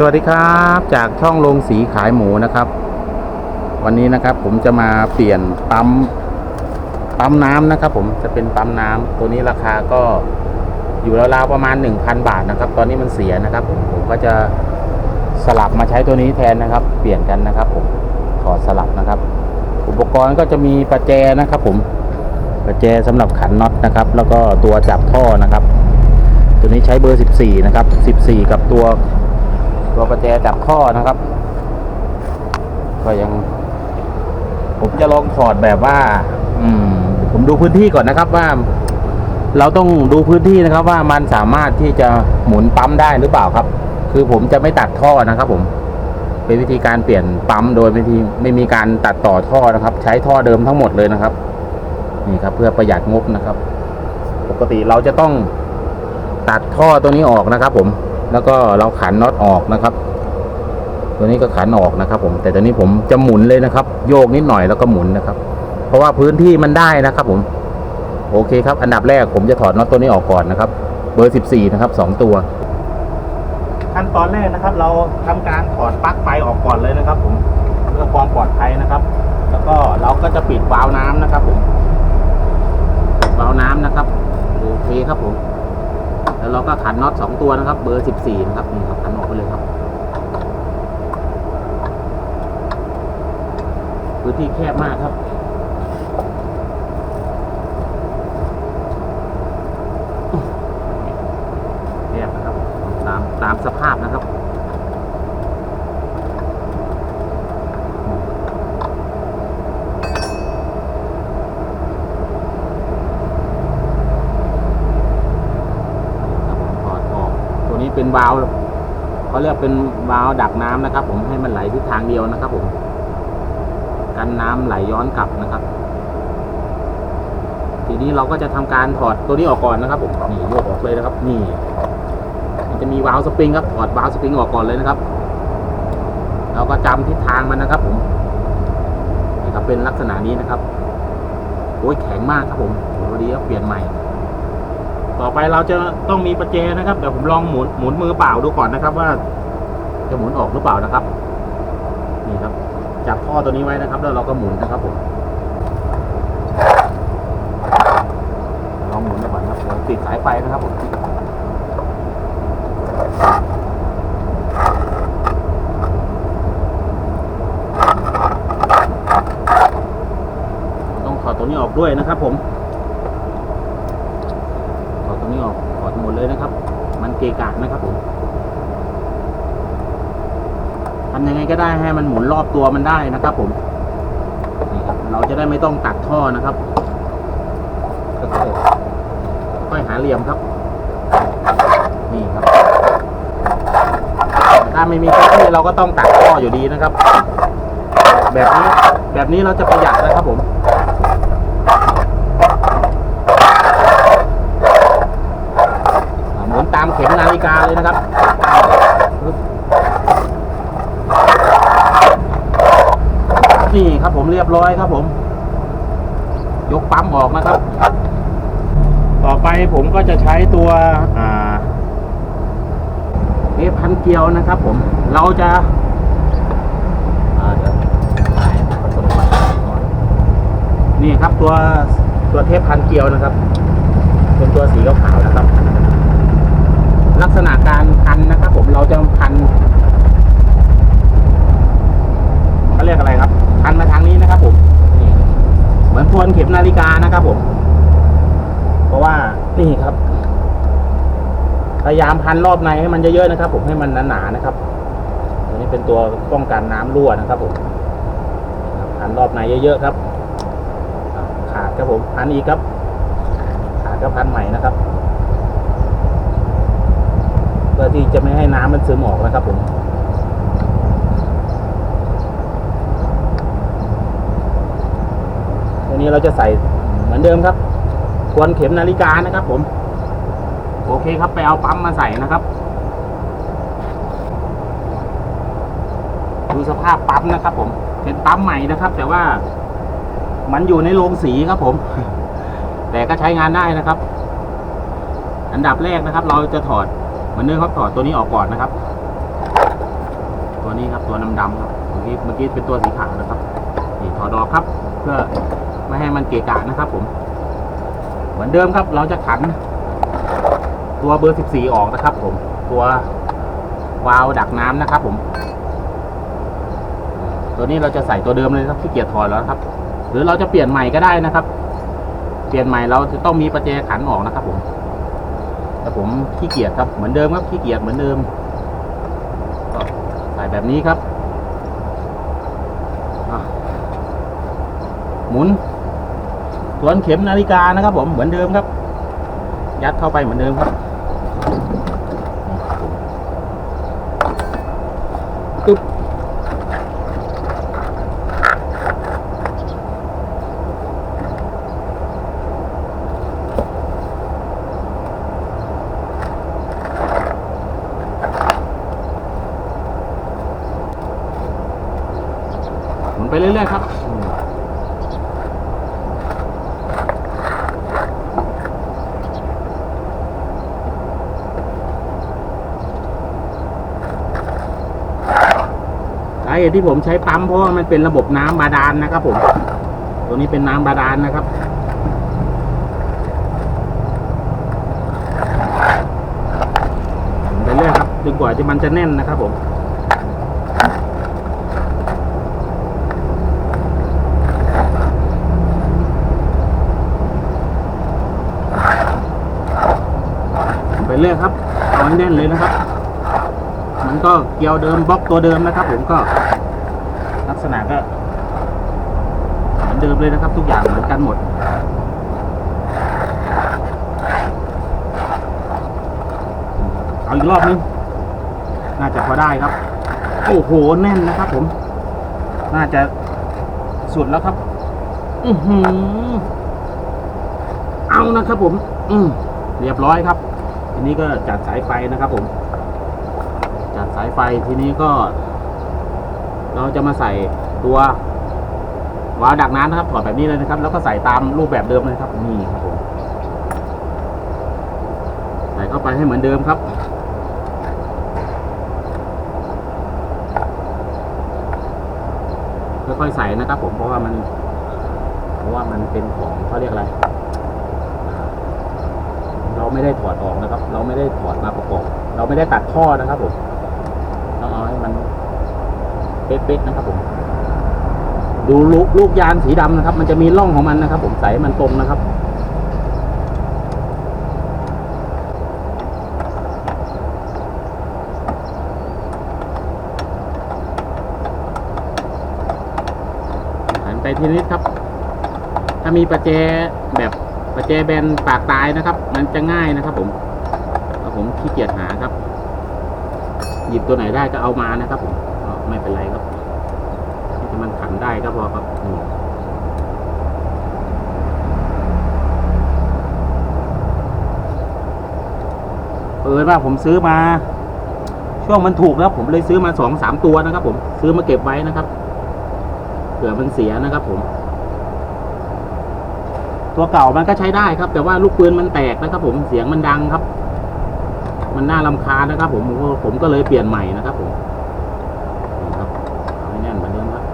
สวัสดีครับจากช่องโรงสีขายหมูนะครับ วันนี้นะครับผมจะมาเปลี่ยนปั๊มปั๊มน้ำนะครับ ผมจะเป็นปั๊มน้ำตัวนี้ราคาก็อยู่ราวๆประมาณ 1,000 บาทนะครับ ตอนนี้มันเสียนะครับ ผมผมก็จะสลับมาใช้ตัวนี้แทนนะครับ เปลี่ยนกันนะครับ ผมถอดสลับนะครับ อุปกรณ์ก็จะมีประแจนะครับ ผมประแจสำหรับขันน็อตนะครับ แล้วก็ตัวจับท่อนะครับ ตัวนี้ใช้เบอร์ 14 นะครับ 14 กับตัว ตัวประแจจับท่อนะครับ ก็ยัง ผมจะลองถอดแบบว่า อืม ผมดูพื้นที่ก่อนนะครับว่า เราต้องดูพื้นที่นะครับ ว่ามันสามารถที่จะหมุนปั๊มได้หรือเปล่าครับ คือผมจะไม่ตัดท่อนะครับ ผมเป็นวิธีการเปลี่ยนปั๊มโดยไม่ที่ไม่มีการตัดต่อท่อนะครับ ใช้ท่อเดิมทั้งหมดเลยนะครับ นี่ครับ เพื่อประหยัดงบนะครับ ปกติเราจะต้องตัดท่อตัวนี้ออกนะครับ ผม แล้วก็เราขันน็อตออกนะครับ ตัวนี้ก็ขันออกนะครับ ผมแต่ตัวนี้ผมจะหมุนเลยนะครับ โยกนิดหน่อยแล้วก็หมุนนะครับ เพราะว่าพื้นที่มันได้นะครับ ผม โอเคครับ อันดับแรกผมจะถอดน็อตตัวนี้ออกก่อนนะครับ เบอร์ 14 นะครับสองตัวขั้นตอนแรกนะครับ เราทำการถอดปลั๊กไฟออกก่อนเลยนะครับ ผมเพื่อความปลอดภัยนะครับ แล้วก็เราก็จะปิดวาล์วน้ำนะครับ ผมวาล์วน้ำนะครับโอเคครับผม ก็ขันน็อตสองตัวนะครับ เบอร์สิบสี่นะครับนี่ครับขันออกไปเลยครับพื้นที่แคบมากครับแคบนะครับตามตามสภาพนะครับครับผมถอดออก ตัว นี้เป็นวาล์วเขาเรียกเป็นวาล์วดักน้ำนะครับ ผมให้มันไหลทิศทางเดียวนะครับ ผมกันน้ำไหลย้อนกลับนะครับ ทีนี้เราก็จะทำการถอดตัวนี้ออกก่อนนะครับผมนี่โยกออกเลยนะครับ นี่ มันจะมีวาล์วสปริงครับถอดวาล์วสปริงออกก่อนเลยนะครับ เราก็จำทิศทางมันนะครับ ผมนี่ครับเป็นลักษณะนี้นะครับโอ้ยแข็งมากครับผมโอ้ดีครับเปลี่ยนใหม่ ต่อไปเราจะต้องมีประแจนะครับเดี๋ยวผมลองหมุนหมุนมือเปล่าดูก่อนนะครับ ว่า จะหมุนออกหรือเปล่านะครับ นี่ครับ จับท่อตัวนี้ไว้นะครับ แล้วเราก็หมุนนะครับผมลองหมุนดูก่อนครับเดี๋ยวติดสายไฟนะครับผมต้องถอดตัวนี้ออกด้วยนะครับผม ถอดตรงนี้ออกถอดหมดเลยนะครับ มัน เกะกะนะครับผมทำยังไงก็ได้ให้มันหมุนรอบตัวมันได้นะครับ ผมนี่ครับเราจะได้ไม่ต้องตัดท่อนะครับค่อยๆค่อยหาเหลี่ยมครับ นี่ครับ ถ้าไม่มีที่เราก็ต้องตัดท่ออยู่ดีนะครับ แบบนี้แบบนี้เราจะประหยัดนะครับผม อ่าหมุนตามเข็มนาฬิกาเลยนะครับ นี่ครับผมเรียบร้อยครับผม ยกปั๊มออกนะครับ ต่อไปผมก็จะใช้ตัวเทพันเกลียวนะครับผม เราจะนี่ครับตัวตัวเทปพันเกลียวนะครับ เป็นตัวสีขาวๆนะครับ ลักษณะการพันนะครับ ผมเราจะพันเขาเรียกอะไรครับ พันมาทางนี้นะครับ ผมนี่เหมือนทวนเข็มนาฬิกานะครับ ผม เพราะว่านี่ครับ พันรอบในให้มันเยอะๆนะครับ ผมให้มันหนาๆนะครับ ตัวนี้เป็นตัวป้องกันน้ำรั่วนะครับ ผมพันรอบในเยอะๆครับ ขาดครับผมพันอีกครับ ขาดก็พันใหม่นะครับ เพื่อที่จะไม่ให้น้ำมันซึมออกนะครับ ผมตัวนี้เราจะใส่เหมือนเดิมครับทวนเข็มนาฬิกานะครับ ผม โอเคครับไปเอาปั๊มมาใส่นะครับ ดูสภาพปั๊มนะครับ ผมเป็นปั๊มใหม่นะครับ แต่ว่ามันอยู่ในโรงสีครับผม แต่ก็ใช้งานได้นะครับ อันดับแรกนะครับ เราจะถอดเหมือนเดิมครับถอดตัวนี้ออกก่อนนะครับ ตัวนี้ครับตัวดำดำๆครับเมื่อกี้เมื่อกี้เป็นตัวสีขาวนะครับนี่ถอดออกครับ เพื่อไม่ให้มันเกะกะนะครับ ผม เหมือนเดิมครับ เราจะขัน ตัวเบอร์ 14 ออกนะครับ ผม ตัววาล์วดักน้ำนะครับ ผม ตัวนี้เราจะใส่ตัวเดิมเลยครับที่เกียจถอดแล้วครับ หรือเราจะเปลี่ยนใหม่ก็ได้นะครับ เปลี่ยนใหม่เราจะต้องมีประแจขันออกนะครับ ผม แต่ผมขี้เกียจครับเหมือนเดิมครับขี้เกียจเหมือนเดิมก็ใส่แบบนี้ครับหมุนสวนเข็มนาฬิกานะครับ ผมเหมือนเดิมครับ ยัดเข้าไปเหมือนเดิมครับตึ๊บหมุนไป เรื่อยๆครับอืมสาเหตุที่ผมใช้ปั๊มเพราะว่ามันเป็นระบบน้ำบาดาลนะครับผม ตัวนี้เป็นน้ำบาดาลนะครับไปเรื่อยครับจนกว่าที่มันจะแน่นนะครับผม เรื่อยครับเอาให้แน่นเลยนะครับ มันก็เกลียวเดิมบล็อกตัวเดิมนะครับ ผมก็ ลักษณะก็เหมือนเดิมเลยนะครับ ทุกอย่างเหมือนกันหมดเอาอีกรอบนึงน่าจะพอได้ครับ โอ้โหแน่นนะครับ ผม น่าจะสุดแล้วครับ อือหือเอานะครับผม อืมเรียบร้อยครับ ทีนี้ก็จัดสายไฟนะครับผม จัดสายไฟทีนี้ก็ เราจะมาใส่ตัววาล์วดักน้ำนะครับถอดแบบนี้เลยนะครับ แล้วก็ใส่ตามรูปแบบเดิมเลยครับนี่ครับผมใส่เข้าไปให้เหมือนเดิมครับค่อยๆใส่นะครับ ผมเพราะว่ามัน เพราะว่ามันเป็นของเขาเรียกอะไร เราไม่ได้ถอดออกนะครับ เราไม่ได้ถอดมาประกอบ เราไม่ได้ตัดท่อนะครับผมต้องเอาให้มันเป๊ะๆนะครับ ผม ดูลูกลูกยานสีดำนะครับ มันจะมีร่องของมันนะครับ ผมใส่มันตรงนะครับหันไปทีนิดครับ ถ้ามีประแจแบบ ประแจแบนปากตายนะครับ มันจะง่ายนะครับ ผมแล้วผมขี้เกียจหาครับ หยิบตัวไหนได้ก็เอามานะครับผมไม่เป็นไรครับที่มันขันได้ก็พอครับเปิดว่าผมซื้อมา ช่วงมันถูกแล้วผมเลยซื้อมาสองสามตัวนะครับ ผมซื้อมาเก็บไว้นะครับเผื่อมันเสียนะครับ ผม ตัวเก่ามันก็ใช้ได้ครับ แต่ว่าลูกปืนมันแตกนะครับ ผมเสียงมันดังครับ มันน่ารำคาญนะครับ ผมผมก็ผมก็เลยเปลี่ยนใหม่นะครับ ผมครับเอาให้แน่นเหมือนเดิมครับ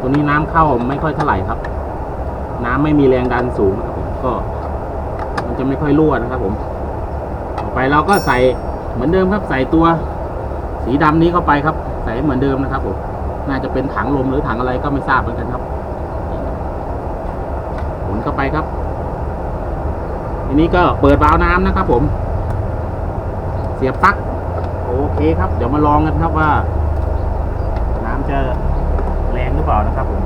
ตัวนี้น้ำเข้าไม่ค่อยเท่าไหร่ครับ น้ำไม่มีแรงดันสูงนะครับผมก็ มันจะไม่ค่อยรั่วนะครับ ผมต่อไปเราก็ใส่เหมือนเดิมครับ ใส่ตัว สีดำนี้เข้าไปครับ ใส่เหมือนเดิมนะครับผมน่าจะเป็นถังลมหรือถังอะไรก็ไม่ทราบเหมือนกันครับ เข้าไปครับทีนี้ก็เปิดวาล์วน้ำนะครับ ผม เสียบปลั๊กโอเคครับ เดี๋ยวมาลองกันครับว่า น้ำจะแรงหรือเปล่านะครับ ผม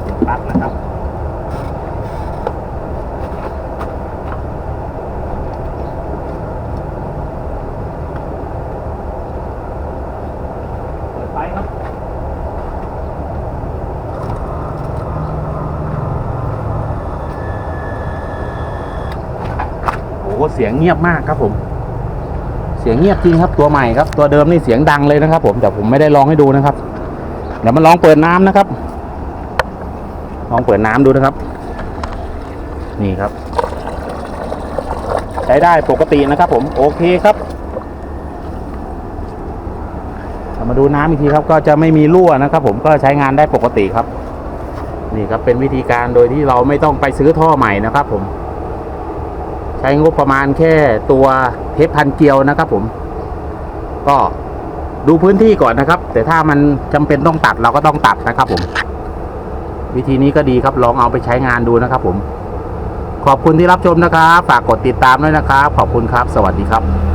เสียบปลั๊กนะครับเปิดไฟครับ โอ้โห เสียงเงียบมากครับผม เสียงเงียบจริงครับตัวใหม่ครับ ตัวเดิมนี่เสียงดังเลยนะครับ ผมแต่ผมไม่ได้ลองให้ดูนะครับ เดี๋ยวมาลองเปิดน้ำนะครับ ลองเปิดน้ำดูนะครับ นี่ครับ ใช้ได้ปกตินะครับ ผมโอเคครับมาดูน้ำอีกทีครับก็จะไม่มีรั่วนะครับ ผมก็ใช้งานได้ปกติครับ นี่ครับเป็นวิธีการโดยที่เราไม่ต้องไปซื้อท่อใหม่นะครับ ผม ช้งบประมาณแค่ตัวเทปพันเกลียวนะครับผม ก็ดูพื้นที่ก่อนนะครับ แต่ถ้ามันจำเป็นต้องตัดเราก็ต้องตัดนะครับผม วิธีนี้ก็ดีครับลองเอาไปใช้งานดูนะครับผม ขอบคุณที่รับชมนะครับ ฝากกดติดตามด้วยนะครับ ขอบคุณครับ สวัสดีครับ